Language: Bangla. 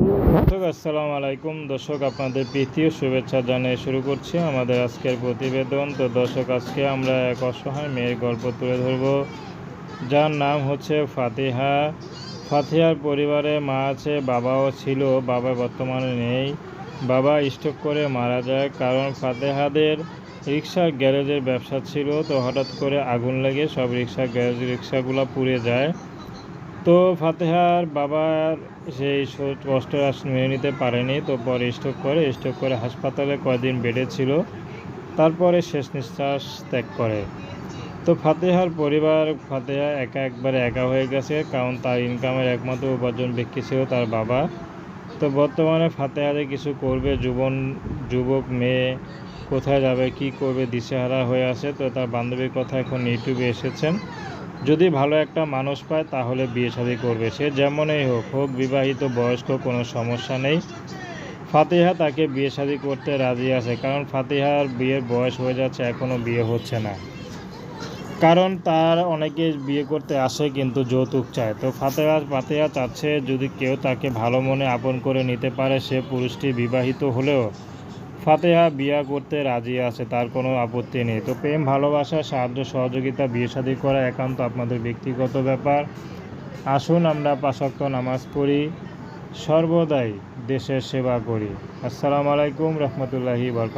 দর্শক আসসালামু আলাইকুম। দর্শক, আপনাদের প্রীতি ও শুভেচ্ছা জানিয়ে শুরু করছি আমাদের আজকের প্রতিবেদন। তো দর্শক, আজকে আমরা এক অসহায় মেয়ের গল্প তুলে ধরব। যার নাম হচ্ছে ফাতিহা। ফাতিহার পরিবারে মা আছে, বাবাও ছিল, বাবা বর্তমানে নেই। বাবা স্ট্রোক করে মারা যায় কারণ ফাতেহাদের রিক্সার গ্যারেজের ব্যবসা ছিল। তো হঠাৎ করে আগুন লেগে সব রিক্সা গ্যারেজ রিক্সাগুলো পুড়ে যায়। তো ফাতেহার বাবার সেই কষ্ট মেনে নিতে পারেনি, তো পরে স্ট্রোক করে স্ট্রোক করে হাসপাতালে কয়দিন বেডে ছিল, তারপরে শেষ নিঃশ্বাস ত্যাগ করে। তো ফাতেহার পরিবার, ফাতেহা একা একবারে একা হয়ে গেছে, কারণ তার ইনকামের একমাত্র উপার্জন ব্যক্তি ছিল তার বাবা। তো বর্তমানে ফাতেহারে কিছু করবে, যুবন, যুবক মেয়ে কোথায় যাবে, কি করবে, দিশেহারা হয়ে আছে, তো তার বান্ধবীর কথা এখন ইউটিউবে এসেছেন। যদি ভালো একটা মানুষ পায়, তাহলে বিয়ে শাদী করবে সে যেমনই হোক। হোক, বিবাহিত, বয়স্ক, কোনো সমস্যা নেই। ফাতিহা তাকে বিয়ে শাদী করতে রাজি আছে, কারণ ফাতিহার বিয়ের বয়স হয়ে যাচ্ছে এখনও বিয়ে হচ্ছে না। কারণ তার অনেকে বিয়ে করতে আসে, কিন্তু যৌতুক চায়। তো ফাতেহা ফাতেহা চাচ্ছে, যদি কেউ তাকে ভালো মনে আপন করে নিতে পারে, সে পুরুষটি বিবাহিত হলেও ফাতেহা বিয়া করতে রাজি আছে, তার কোনো আপত্তি নেই। তো প্রেম, ভালোবাসা, সাহায্য, সহযোগিতা বিয়ে শাদী করা একান্ত আপনাদের ব্যক্তিগত ব্যাপার। আসুন আমরা পাশক্ত নামাজ পড়ি, সর্বদাই দেশের সেবা করি। আসসালামু আলাইকুম রহমতুল্লাহি বরকাত